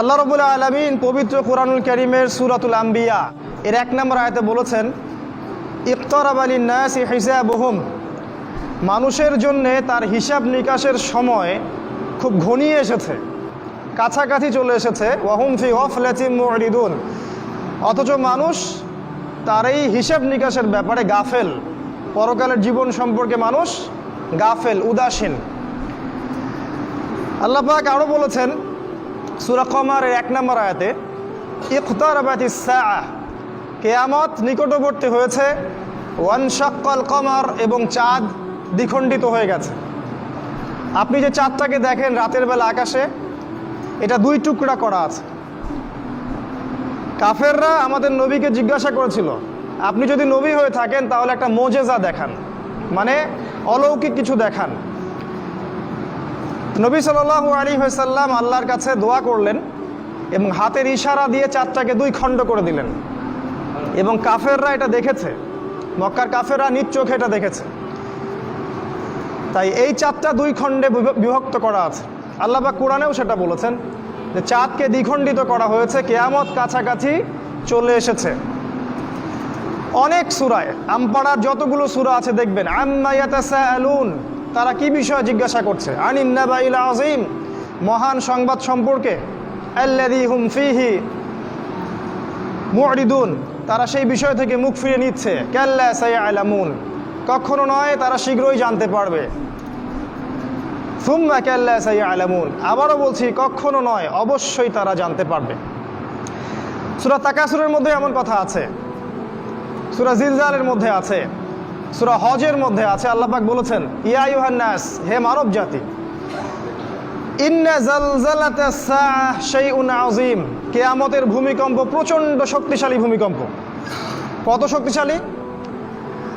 আল্লাহ রবুল্লা আলমিন পবিত্র কোরআনুল করিমের সুরাতুল আম্বিয়া এর এক নম্বর আয়তে বলেছেন ইফতরাব আলী নাস হিসাবহুম। মানুষের জন্যে তার হিসাব নিকাশের সময় খুব ঘনিয়ে এসেছে, কাছাকাছি চলে এসেছে। ওয়াহুম ফি গফলাতিম মুরিদুন। অথচ মানুষ তার এই হিসাব নিকাশের ব্যাপারে গাফেল। পরকালের জীবন সম্পর্কে মানুষ গাফেল, উদাসীন। আল্লাহ আরও বলেছেন সুরা কমারের এক নম্বর আয়াতে ইফতারাবাতি সাআ কেয়ামত নিকটবর্তী হয়েছে ওয়ান শাক্কাল কমার এবং চাঁদ দ্বিখণ্ডিত হয়ে গেছে। আপনি যে চাঁদটাকে দেখেন রাতের বেলা আকাশে, এটা দুই টুকরা করা আছে। কাফেররা আমাদের নবীকে জিজ্ঞাসা করেছিল, আপনি যদি নবী হয়ে থাকেন, তাহলে একটা মোজেজা দেখান। মানে অলৌকিক কিছু দেখান। নবী সাল্লাল্লাহু আলী সাল্লাম আল্লাহর কাছে দোয়া করলেন এবং হাতের ইশারা দিয়ে চাঁদটাকে দুই খণ্ড করে দিলেন। এবং কাফেররা এটা দেখেছে। মক্কার কাফেররা নিজ চোখে এটা দেখেছে। তাই এই চাঁদটা দুই খণ্ডে বিভক্ত করা আছে। আল্লাহ বা কোরআনেও সেটা বলেছেন যে চাঁদকে দ্বিখণ্ডিত করা হয়েছে, কেয়ামত কাছাকাছি চলে এসেছে। অনেক সুরায়, আমপাড়ার যতগুলো সুরা আছে দেখবেন আম্মায়াতাসাআলুন তারা কি বিষয়ে জিজ্ঞাসা করছে? আনিন্নাবাইল আজিম মহান সংবাদ সম্পর্কে। আল্লাযী হুম ফিহি মুরিদুন তারা সেই বিষয় থেকে মুখ ফিরে নিচ্ছে। সায়ালামুন, কখনো নয় তারা শীঘ্রই জানতে পারবে। সায়ালামুন, আবারও বলছি, কখনো নয়, অবশ্যই তারা জানতে পারবে। সুরা তাকাসুরের মধ্যে এমন কথা আছে। সুরা জিলজালের মধ্যে আছে। সুরা হজের মধ্যে আছে, আল্লাহ পাক বলেছেন, ইয়া ইউহান্নাস হে মানব জাতি আযীম, কিয়ামতের ভূমিকম্প প্রচণ্ড শক্তিশালী ভূমিকম্প। কত শক্তিশালী?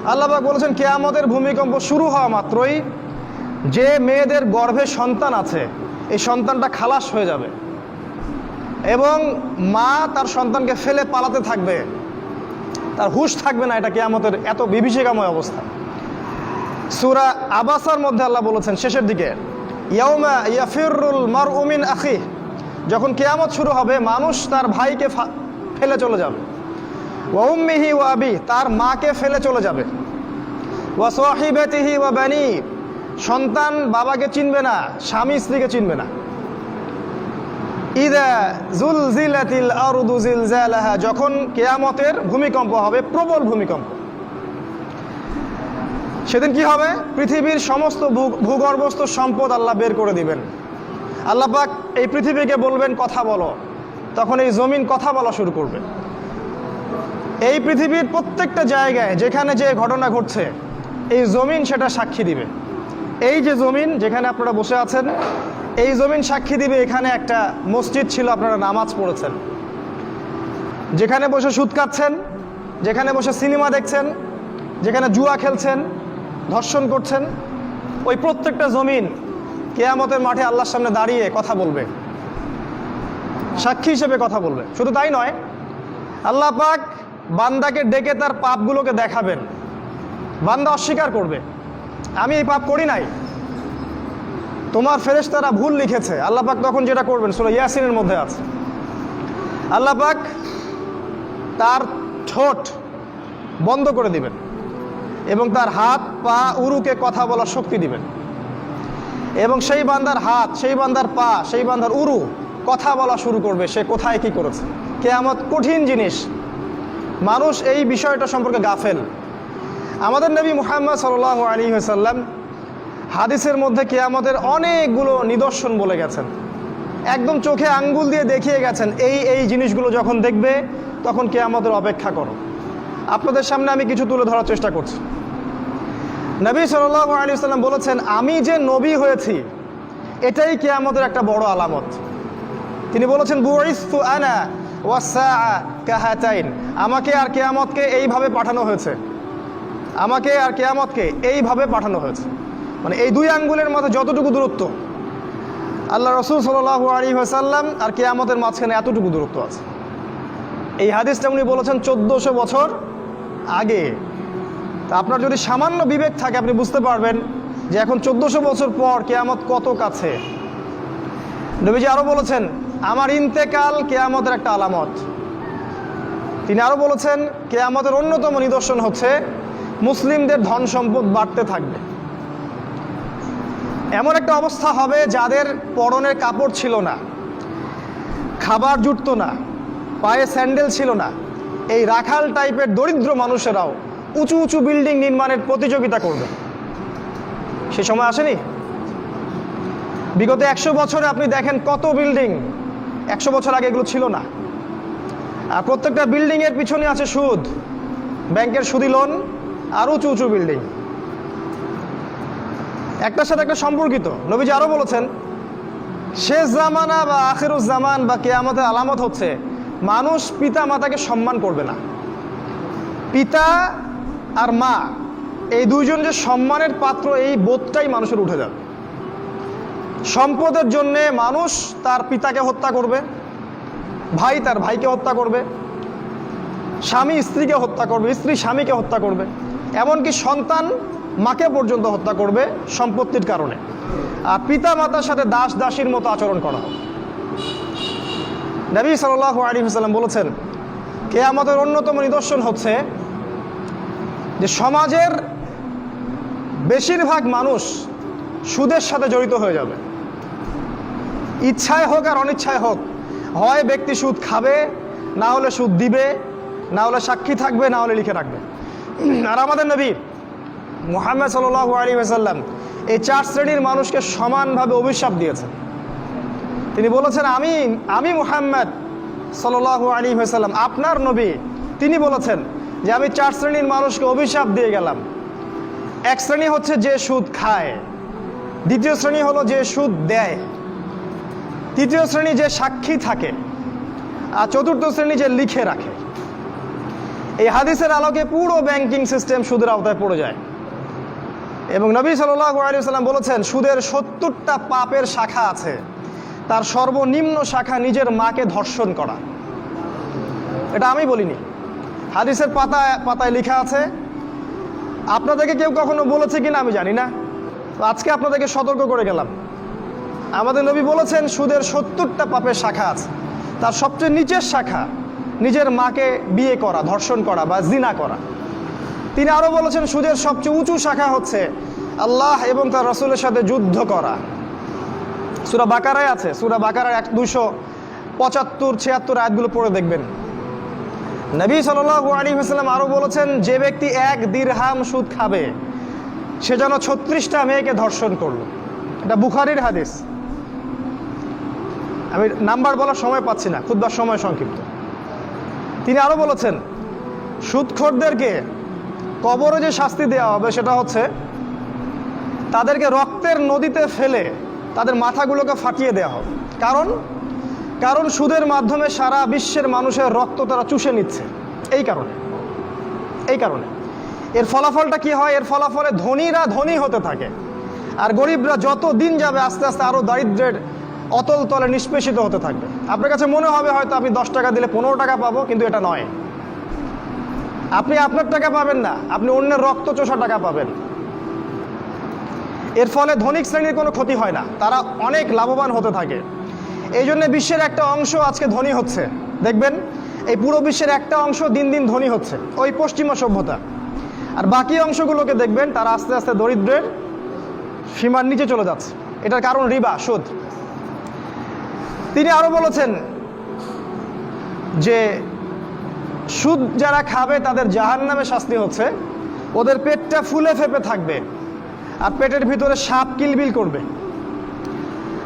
আল্লাপাক বলেছেন, কিয়ামতের ভূমিকম্প শুরু হওয়া মাত্রই যে মেয়েদের গর্ভে সন্তান আছে, এই সন্তানটা খালাস হয়ে যাবে। এবং মা তার সন্তানকে ফেলে পালাতে থাকবে। তার হুশ থাকবে না এটা কেয়ামতের এত বিভীষিকাময় অবস্থা। সুরা আবাসার মধ্যে আল্লাহ বলেছেন, শেষের দিকে, ইয়াউমা ইয়াফিরুল মার উমিন আখি, যখন কেয়ামত শুরু হবে, মানুষ তার ভাইকে ফেলে চলে যাবে। ওয়াউম্মিহি ওয়া আবি, তার মাকে ফেলে চলে যাবে। ওয়া সাহিবাতিহি ওয়া বানি, সন্তান বাবাকে চিনবে না, স্বামী স্ত্রীকে চিনবে না। যখন কেয়ামতের ভূমিকম্প হবে, প্রবল ভূমিকম্প। সেদিন কি হবে? পৃথিবীর সমস্ত ভূগর্ভস্থ সম্পদ আল্লাহ বের করে দিবেন। আল্লাহ পাক এই পৃথিবীকে বলবেন, কথা বলো। তখন এই জমিন কথা বলা শুরু করবে। এই পৃথিবীর প্রত্যেকটা জায়গায় যেখানে যে ঘটনা ঘটছে, এই জমিন সেটা সাক্ষী দিবে। এই যে জমিন যেখানে আপনারা বসে আছেন এই জমিন সাক্ষী দিবে এখানে একটা মসজিদ ছিল, আপনারা নামাজ পড়েছেন। যেখানে বসে সুদ কাটছেন, যেখানে বসে সিনেমা দেখছেন, যেখানে জুয়া খেলছেন, ধর্ষণ করছেন, ওই প্রত্যেকটা জমিন কেয়ামতের মাঠে আল্লাহর সামনে দাঁড়িয়ে কথা বলবে। সাক্ষী হিসেবে কথা বলবে। শুধু তাই নয়, আল্লাহ পাক বান্দাকে ডেকে তার পাপগুলোকে দেখাবেন। বান্দা অস্বীকার করবে। আমি এই পাপ করি নাই। তোমার ফেরেশ তারা ভুল লিখেছে। আল্লাহ পাক তখন যেটা করবেন, সুরা ইয়াসিনের মধ্যে আছে। আল্লাহ পাক তার ঠোঁট বন্ধ করে দিবেন এবং তার হাত, পা, উরুকে কথা বলার শক্তি দিবেন। এবং সেই বান্দার হাত, সেই বান্দার পা, সেই বান্দার উরু কথা বলা শুরু করবে, সে কোথায় কি করেছে। কেয়ামত কঠিন জিনিস। মানুষ এই বিষয়টা সম্পর্কে গাফেল। আমাদের নবী মুহাম্মদ সাল আলী সাল্লাম হাদিসের মধ্যে কেয়ামতের অনেকগুলো নিদর্শন বলে গেছেন। একদম চোখে আঙ্গুল দিয়ে দেখিয়ে গেছেন, এই এই জিনিসগুলো যখন দেখবে, তখন কেয়ামতের অপেক্ষা করো। আপনাদের সামনে আমি কিছু তুলে ধরার চেষ্টা করছি। নবী সাল আলী সাল্লাম বলেছেন, আমি যে নবী হয়েছি, এটাই কেয়ামতের একটা বড় আলামত। তিনি বলেছেন আনা আমাকে আর কেয়ামতকে এইভাবে পাঠানো হয়েছে। আমাকে আর কেয়ামতকে এইভাবে পাঠানো হয়েছে। মানে এই দুই আঙ্গুলের মধ্যে যতটুকু দূরত্ব, আল্লাহ রসুল সাল আলী সাল্লাম আর কেয়ামতের মাঝখানে এতটুকু দূরত্ব আছে। এই হাদিসটা উনি বলেছেন চোদ্দোশো বছর আগে। তা আপনার যদি সামান্য বিবেক থাকে, আপনি বুঝতে পারবেন যে এখন চোদ্দোশো বছর পর কেয়ামত কত কাছে। নবীজি আরও বলেছেন, আমার ইন্তেকাল কেয়ামতের একটা আলামত। তিনি আরও বলেছেন, কেয়ামতের অন্যতম নিদর্শন হচ্ছে মুসলিমদের ধন সম্পদ বাড়তে থাকবে। এমন একটা অবস্থা হবে যাদের পরনের কাপড় ছিল না, খাবার জুটতো না, পায়ে স্যান্ডেল ছিল না। এই রাখাল টাইপের দরিদ্র মানুষেরাও উঁচু উঁচু বিল্ডিং নির্মাণের প্রতিযোগিতা করবে। সে সময় আসেনি? বিগত একশো বছরে আপনি দেখেন কত বিল্ডিং, একশো বছর আগে এগুলো ছিল না। আর প্রত্যেকটা বিল্ডিংয়ের পিছনে আছে সুদ, ব্যাংকের সুদি লোন, আর উঁচু উঁচু বিল্ডিং। একটার সাথে একটা সম্পর্কিত। নবীজি আরও বলেছেন শেষ জামানা বা আখেরুজ জামান বা কেয়ামতের আলামত হচ্ছে, মানুষ পিতা মাতাকে সম্মান করবে না। পিতা আর মা, এই দুইজন যে সম্মানের পাত্র, এই বোধটাই মানুষের উঠে যাবে। সম্পদের জন্যে মানুষ তার পিতাকে হত্যা করবে, ভাই তার ভাইকে হত্যা করবে, স্বামী স্ত্রীকে হত্যা করবে, স্ত্রী স্বামীকে হত্যা করবে। এমনকি সন্তান মাকে পর্যন্ত হত্যা করবে সম্পত্তির কারণে। আর পিতা মাতার সাথে দাস দাসীর মতো আচরণ করা নবী সাল্লাহ আলী হাসাল্লাম বলেছেন কে আমাদের অন্যতম নিদর্শন হচ্ছে যে সমাজের বেশিরভাগ মানুষ সুদের সাথে জড়িত হয়ে যাবে। ইচ্ছায় হোক আর অনিচ্ছায় হোক, হয় ব্যক্তি সুদ খাবে, না হলে সুদ দিবে, না হলে সাক্ষী থাকবে, না হলে লিখে রাখবে। আর আমাদের নবী মুহাম্মদ সাল্লাহ আলী সাল্লাম এই চার শ্রেণির মানুষকে সমানভাবে অভিশাপ দিয়েছেন। তিনি বলেছেন, আমি আমি মুহাম্মদ সাল্লাহ আলী সাল্লাম আপনার নবী। তিনি বলেছেন যে, আমি চার শ্রেণির মানুষকে অভিশাপ দিয়ে গেলাম। এক শ্রেণি হচ্ছে যে সুদ খায়, দ্বিতীয় শ্রেণি হলো যে সুদ দেয়, তৃতীয় শ্রেণি যে সাক্ষী থাকে, আর চতুর্থ শ্রেণি যে লিখে রাখে। এই হাদিসের আলোকে পুরো ব্যাংকিং সিস্টেম সুদের আওতায় পড়ে যায়। এবং নবী সাল্লাহ আলিয়াল্লাম বলেছেন, সুদের সত্তরটা পাপের শাখা আছে। তার সর্বনিম্ন শাখা নিজের মাকে ধর্ষণ করা। এটা আমি বলিনি। হাদিসের পাতায় পাতায় লেখা আছে, আপনাদেরকে কেউ কখনো বলেছে কিনা আমি জানি না। আজকে আপনাদেরকে সতর্ক করে গেলাম। আমাদের নবী বলেছেন, সুদের সত্তরটা পাপের শাখা আছে। তার সবচেয়ে নিচের শাখা, নিজের মাকে বিয়ে করা, ধর্ষণ করা বা জিনা করা। তিনি আরও বলেছেন, সুদের সবচেয়ে উঁচু শাখা হচ্ছে আল্লাহ এবং তার রসুলের সাথে যুদ্ধ করা। সুরা বাকারায় আছে, সুরা বাকারার এক দুশো পঁচাত্তর, ছিয়াত্তর আয়াতগুলো পড়ে দেখবেন। নবী সাল্লু আলী হাসলাম আরও বলেছেন, যে ব্যক্তি এক দিরহাম সুদ খাবে, সে যেন ছত্রিশটা মেয়েকে ধর্ষণ করল। এটা বুখারির হাদিস। আমি নাম্বার বলার সময় পাচ্ছি না খুব সময় সংক্ষিপ্ত। তিনি আরও বলেছেন, সুদখোরদেরকে কবরে যে শাস্তি দেওয়া হবে সেটা হচ্ছে তাদেরকে রক্তের নদীতে ফেলে তাদের মাথাগুলোকে ফাটিয়ে দেওয়া হবে। কারণ কারণ সুদের মাধ্যমে সারা বিশ্বের মানুষের রক্ত তারা চুষে নিচ্ছে। এই কারণে। এই কারণে। এর ফলাফলটা কি হয়? এর ফলাফলে ধনীরা ধনী হতে থাকে। আর গরিবরা যত দিন যাবে আস্তে আস্তে আরও দারিদ্রের অতল তলে নিষ্পেষিত হতে থাকবে। আপনার কাছে মনে হবে হয়তো আপনি দশ টাকা দিলে পনেরো টাকা পাবো, কিন্তু এটা নয়। আপনি আপনার টাকা পাবেন না, আপনি অন্যের রক্ত চোষা টাকা পাবেন। এর ফলে ধনিক শ্রেণির কোনো ক্ষতি হয় না, তারা অনেক লাভবান হতে থাকে। এই জন্য বিশ্বের একটা অংশ আজকে ধনী হচ্ছে। দেখবেন, এই পুরো বিশ্বের একটা অংশ দিন দিন ধনী হচ্ছে, ওই পশ্চিমা সভ্যতা। আর বাকি অংশগুলোকে দেখবেন, তারা আস্তে আস্তে দরিদ্রের সীমার নিচে চলে যাচ্ছে। এটার কারণ রিবা, সুদ। তিনি আরও বলেছেন যে সুদ যারা খাবে, তাদের জাহান নামে শাস্তি হচ্ছে। ওদের পেটটা ফুলে ফেপে থাকবে। আর পেটের ভিতরে সাপ কিলবিল করবে।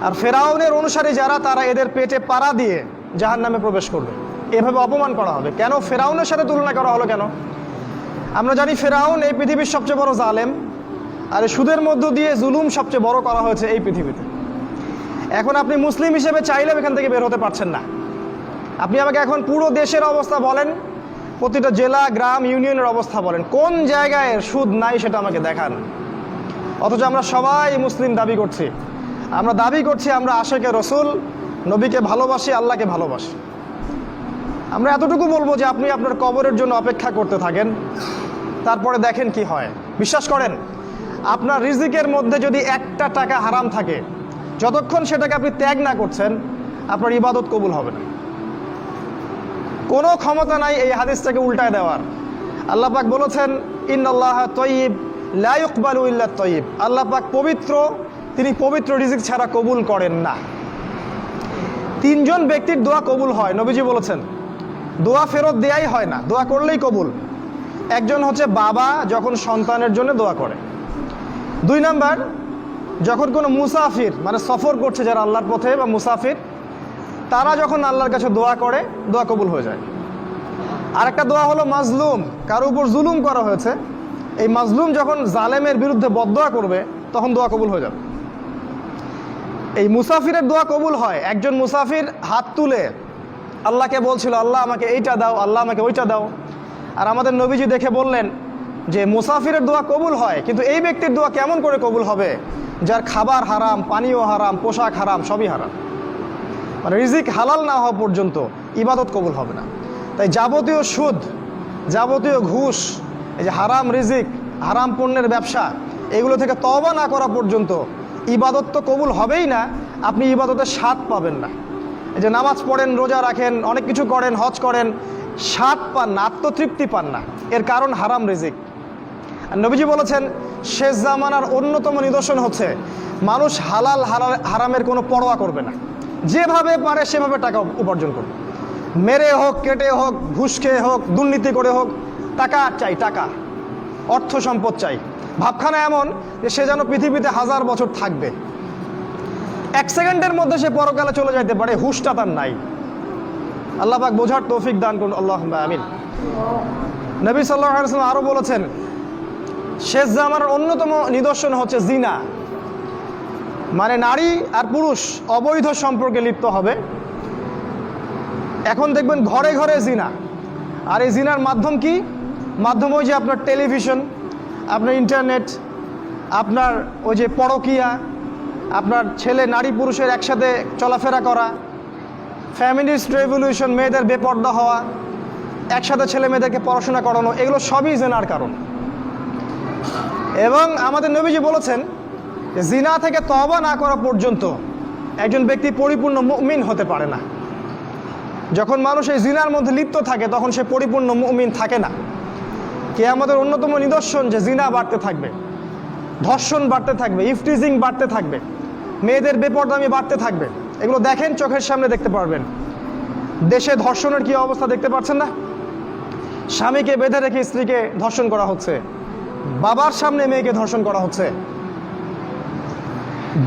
আর ফেরাউনের অনুসারী যারা, তারা এদের পেটে পাড়া দিয়ে জাহান নামে প্রবেশ করবে। এভাবে অপমান করা হবে। কেন? ফেরাউনের সাথে তুলনা করা হলো কেন? আমরা জানি ফেরাউন এই পৃথিবীর সবচেয়ে বড় জালেম। আর সুদের মধ্য দিয়ে জুলুম সবচেয়ে বড় করা হয়েছে এই পৃথিবীতে। এখন আপনি মুসলিম হিসেবে চাইলেও এখান থেকে বের হতে পারছেন না। আপনি আমাকে এখন পুরো দেশের অবস্থা বলেন, প্রতিটা জেলা, গ্রাম, ইউনিয়নের অবস্থা বলেন, কোন জায়গায় সুদ নাই সেটা আমাকে দেখান। অথচ আমরা সবাই মুসলিম দাবি করছি। আমরা দাবি করছি আমরা আশেকে রসুল, নবীকে ভালোবাসি, আল্লাহকে ভালোবাসি। আমরা এতটুকু বলব যে আপনি আপনার কবরের জন্য অপেক্ষা করতে থাকেন, তারপরে দেখেন কি হয়। বিশ্বাস করেন, আপনার রিজিকের মধ্যে যদি একটা টাকা হারাম থাকে, যতক্ষণ সেটাকে আপনি ত্যাগ না করছেন, আপনার ইবাদত কবুল হবে না। কোনো ক্ষমতা নাই এই হাদিসটাকে উল্টায় দেওয়ার। আল্লাহ পাক বলেছেন ইন আল্লাহ তয়িব লাইকবালু ইল্লা তয়িব। আল্লাহ পাক পবিত্র, তিনি পবিত্র রিজিক ছাড়া কবুল করেন না। তিনজন ব্যক্তির দোয়া কবুল হয়, নবীজি বলেছেন। দোয়া ফেরত দেয়াই হয় না, দোয়া করলেই কবুল। একজন হচ্ছে বাবা যখন সন্তানের জন্য দোয়া করে। দুই নাম্বার, যখন কোনো মুসাফির মানে সফর করছে যারা আল্লাহর পথে বা মুসাফির তারা যখন আল্লাহর কাছে দোয়া করে, দোয়া কবুল হয়ে যায়। আরেকটা দোয়া হলো মাজলুম। কারও উপর জুলুম করা হয়েছে, এই মাজলুম যখন জালেমের বিরুদ্ধে বদদোয়া করবে, তখন দোয়া কবুল হয়ে যাবে। এই মুসাফিরের দোয়া কবুল হয়, একজন মুসাফির হাত তুলে আল্লাহকে বলছিল, আল্লাহ আমাকে এইটা দাও, আল্লাহ আমাকে ওইটা দাও। আর আমাদের নবীজি দেখে বললেন যে, মুসাফিরের দোয়া কবুল হয়, কিন্তু এই ব্যক্তির দোয়া কেমন করে কবুল হবে? যার খাবার হারাম, পানীয় হারাম, পোশাক হারাম, সবই হারাম। মানে রিজিক হালাল না হওয়া পর্যন্ত ইবাদত কবুল হবে না। তাই যাবতীয় সুদ, যাবতীয় ঘুষ, এই যে হারাম রিজিক, হারাম পণ্যের ব্যবসা, এগুলো থেকে তবা না করা পর্যন্ত ইবাদত তো কবুল হবেই না, আপনি ইবাদতের স্বাদ পাবেন না। এই যে নামাজ পড়েন, রোজা রাখেন, অনেক কিছু করেন, হজ করেন, স্বাদ পান না, আত্মতৃপ্তি পান না। এর কারণ হারাম রিজিক। নবীজি বলেছেন, শেষ জামানার অন্যতম নিদর্শন হচ্ছে, মানুষ হালাল হারা- হারামের কোনো পরোয়া করবে না। যেভাবে পারে সেভাবে টাকা উপার্জন করবে মেরে হোক, কেটে হোক, ঘুষ খেয়ে হোক, দুর্নীতি করে হোক, টাকা চাই, টাকা। অর্থ সম্পদ চাই। ভাবখানা এমন যে সে যেন পৃথিবীতে হাজার বছর থাকবে। এক সেকেন্ডের মধ্যে সে পরকালে চলে যাইতে পারে, হুশটা তার নাই। আল্লাহ পাক বোঝার তৌফিক দান করুন আল্লাহ আমিন। নবী সাল্লাহ আরও বলেছেন, শেষ জামানার অন্যতম নিদর্শন হচ্ছে জিনা। মানে নারী আর পুরুষ অবৈধ সম্পর্কে লিপ্ত হবে। এখন দেখবেন ঘরে ঘরে জিনা। আর এই জিনার মাধ্যম কি? মাধ্যম ওই যে আপনার টেলিভিশন, আপনার ইন্টারনেট, আপনার ওই যে পরকিয়া, আপনার ছেলে নারী পুরুষের একসাথে চলাফেরা করা, ফ্যামিলিস্ট রেভলিউশন, মেয়েদের বেপর্দা হওয়া, একসাথে ছেলে মেয়েদেরকে পড়াশোনা করানো, এগুলো সবই জেনার কারণ। এবং আমাদের নবীজি বলেছেন জিনা থেকে তবা না করা পর্যন্ত একজন ব্যক্তি পরিপূর্ণ মুমিন হতে পারে না। যখন মানুষ এই জিনার মধ্যে লিপ্ত থাকে, তখন সে পরিপূর্ণ মুমিন থাকে না। কে আমাদের অন্যতম নিদর্শন যে জিনা বাড়তে থাকবে, ধর্ষণ বাড়তে থাকবে ইফটিজিং বাড়তে থাকবে, মেয়েদের বেপরদামি বাড়তে থাকবে। এগুলো দেখেন, চোখের সামনে দেখতে পারবেন। দেশে ধর্ষণের কি অবস্থা দেখতে পাচ্ছেন না? স্বামীকে বেঁধে রেখে স্ত্রীকে ধর্ষণ করা হচ্ছে। বাবার সামনে মেয়েকে ধর্ষণ করা হচ্ছে।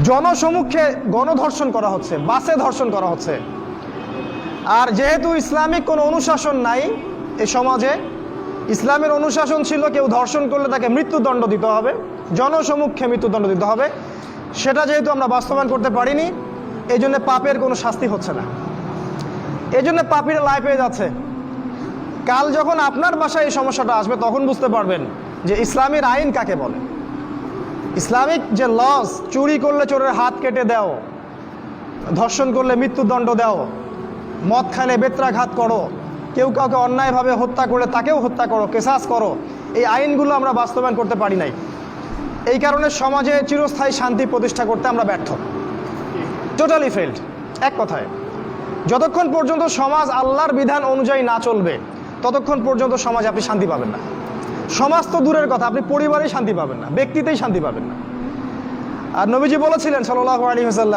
জনসমুখে গণধর্ষণ করা হচ্ছে, বাসে ধর্ষণ করা হচ্ছে। আর যেহেতু ইসলামিক কোনো অনুশাসন নাই এই সমাজে, ইসলামের অনুশাসন ছিল কেউ ধর্ষণ করলে তাকে মৃত্যুদণ্ড দিতে হবে, জনসমুখে মৃত্যুদণ্ড দিতে হবে। সেটা যেহেতু আমরা বাস্তবায়ন করতে পারিনি এই জন্য পাপের কোনো শাস্তি হচ্ছে না। এই জন্য পাপিরা লাই পেয়ে যাচ্ছে। কাল যখন আপনার বাসায় এই সমস্যাটা আসবে, তখন বুঝতে পারবেন যে ইসলামের আইন কাকে বলে। ইসলামিক যে লস চুরি করলে চোরের হাত কেটে দাও, ধর্ষণ করলে মৃত্যুদণ্ড দাও, মদ খাইলে বেত্রাঘাত করো, কেউ কাউকে অন্যায়ভাবে হত্যা করে তাকেও হত্যা করো, কেসাস করো, এই আইনগুলো আমরা বাস্তবায়ন করতে পারি নাই। এই কারণে সমাজে চিরস্থায়ী শান্তি প্রতিষ্ঠা করতে আমরা ব্যর্থ। টোটালি ফেল্ড এক কথায়, যতক্ষণ পর্যন্ত সমাজ আল্লাহর বিধান অনুযায়ী না চলবে, ততক্ষণ পর্যন্ত সমাজ আপনি শান্তি পাবেন না। সমাজ তো দূরের কথা, আপনি পরিবারেই শান্তি পাবেন না, ব্যক্তিতেই শান্তি পাবেন না। আর নবীজি বলেছিলেন সাল্লাহ আলী হাসাল্লাম